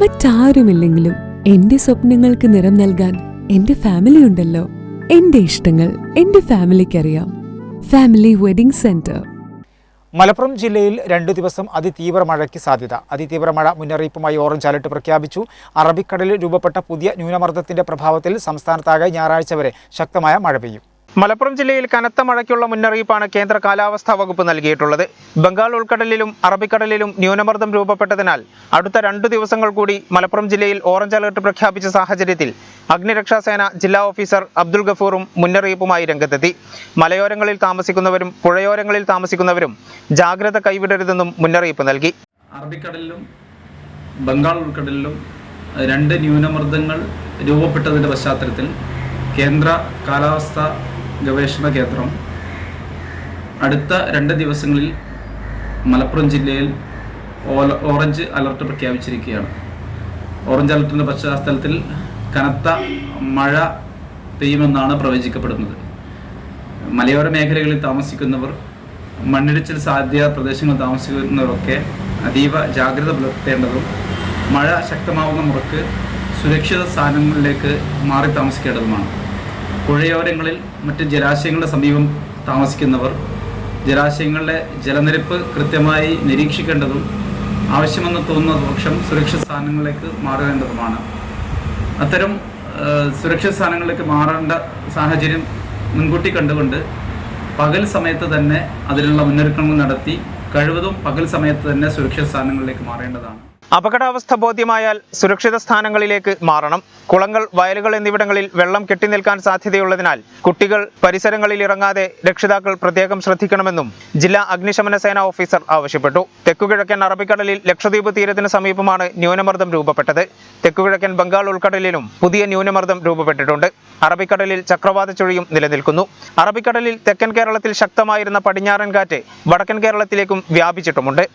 മറ്റാരുമില്ലെങ്കിലും എന്റെ സ്വപ്നങ്ങൾക്ക് നിറം നൽകാൻ എന്റെ ഫാമിലി ഉണ്ടല്ലോ. എന്റെ ഇഷ്ടങ്ങൾ എന്റെ ഫാമിലിക്കറിയാം ഫാമിലി വെഡിംഗ് സെന്റർ മലപ്പുറം ജില്ലയിൽ രണ്ടു ദിവസം അതിതീവ്ര മഴയ്ക്ക് സാധ്യത. അതിതീവ്ര മഴ മുന്നറിയിപ്പുമായി ഓറഞ്ച് അലർട്ട് പ്രഖ്യാപിച്ചു. അറബിക്കടലിൽ രൂപപ്പെട്ട പുതിയ ന്യൂനമർദ്ദത്തിന്റെ പ്രഭാവത്തിൽ സംസ്ഥാനത്താകെ ഞായറാഴ്ച വരെ ശക്തമായ മഴ പെയ്യും. മലപ്പുറം ജില്ലയിൽ കനത്ത മഴയ്ക്കുള്ള മുന്നറിയിപ്പാണ് കേന്ദ്ര കാലാവസ്ഥാ വകുപ്പ് നൽകിയിട്ടുള്ളത്. ബംഗാൾ ഉൾക്കടലിലും അറബിക്കടലിലും ന്യൂനമർദ്ദം രൂപപ്പെട്ടതിനാൽ അടുത്ത രണ്ടു ദിവസങ്ങൾ കൂടി മലപ്പുറം ജില്ലയിൽ ഓറഞ്ച് അലർട്ട് പ്രഖ്യാപിച്ച സാഹചര്യത്തിൽ അഗ്നിരക്ഷാസേന ജില്ലാ ഓഫീസർ അബ്ദുൾ ഗഫൂറും മുന്നറിയിപ്പുമായി രംഗത്തെത്തി. മലയോരങ്ങളിൽ താമസിക്കുന്നവരും പുഴയോരങ്ങളിൽ താമസിക്കുന്നവരും ജാഗ്രത കൈവിടരുതെന്നും മുന്നറിയിപ്പ് നൽകി. അറബിക്കടലിലും ബംഗാൾ ഉൾക്കടലിലും രണ്ട് ന്യൂനമർദ്ദങ്ങൾ രൂപപ്പെട്ടതിന്റെ പശ്ചാത്തലത്തിൽ കേന്ദ്ര കാലാവസ്ഥാ ഗവേഷണ കേന്ദ്രം. അടുത്ത രണ്ട് ദിവസങ്ങളിൽ മലപ്പുറം ജില്ലയിൽ ഓറഞ്ച് അലർട്ട് പ്രഖ്യാപിച്ചിരിക്കുകയാണ്. ഓറഞ്ച് അലർട്ടിന്റെ പശ്ചാത്തലത്തിൽ കനത്ത മഴ പെയ്യുമെന്നാണ് പ്രവചിക്കപ്പെടുന്നത്. മലയോര മേഖലകളിൽ താമസിക്കുന്നവർ മണ്ണിടിച്ചിൽ സാധ്യത പ്രദേശങ്ങളിൽ താമസിക്കുന്നവരൊക്കെ അതീവ ജാഗ്രത പുലർത്തേണ്ടതും മഴ ശക്തമാവുന്ന മുറക്ക് സുരക്ഷിത സ്ഥാനങ്ങളിലേക്ക് മാറി താമസിക്കേണ്ടതുമാണ്. പുഴയോരങ്ങളിൽ മറ്റ് ജലാശയങ്ങളുടെ സമീപം താമസിക്കുന്നവർ ജലാശയങ്ങളുടെ ജലനിരപ്പ് കൃത്യമായി നിരീക്ഷിക്കേണ്ടതും ആവശ്യമെന്ന് തോന്നുന്ന പക്ഷം സുരക്ഷിത സ്ഥാനങ്ങളിലേക്ക് മാറേണ്ടതുമാണ്. അത്തരം സുരക്ഷിത സ്ഥാനങ്ങളിലേക്ക് മാറേണ്ട സാഹചര്യം മുൻകൂട്ടി കണ്ടുകൊണ്ട് പകൽ സമയത്ത് തന്നെ അതിനുള്ള മുന്നൊരുക്കങ്ങൾ നടത്തി കഴിവതും പകൽ സമയത്ത് തന്നെ സുരക്ഷിത സ്ഥാനങ്ങളിലേക്ക് മാറേണ്ടതാണ്. അപകടാവസ്ഥ ബോധ്യമായാൽ സുരക്ഷിത സ്ഥാനങ്ങളിലേക്ക് മാറണം. കുളങ്ങൾ വയലുകൾ എന്നിവിടങ്ങളിൽ വെള്ളം കെട്ടിനിൽക്കാൻ സാധ്യതയുള്ളതിനാൽ കുട്ടികൾ പരിസരങ്ങളിൽ ഇറങ്ങാതെ രക്ഷിതാക്കൾ പ്രത്യേകം ശ്രദ്ധിക്കണമെന്നും ജില്ലാ അഗ്നിശമന സേന ഓഫീസർ ആവശ്യപ്പെട്ടു. തെക്കുകിഴക്കൻ അറബിക്കടലിൽ ലക്ഷദ്വീപ് തീരത്തിന് സമീപമാണ് ന്യൂനമർദ്ദം രൂപപ്പെട്ടത്. തെക്കുകിഴക്കൻ ബംഗാൾ ഉൾക്കടലിലും പുതിയ ന്യൂനമർദ്ദം രൂപപ്പെട്ടിട്ടുണ്ട്. അറബിക്കടലിൽ ചക്രവാത ചുഴിയും നിലനിൽക്കുന്നു. അറബിക്കടലിൽ തെക്കൻ കേരളത്തിൽ ശക്തമായിരുന്ന പടിഞ്ഞാറൻ കാറ്റ് വടക്കൻ കേരളത്തിലേക്കും വ്യാപിച്ചിട്ടുമുണ്ട്.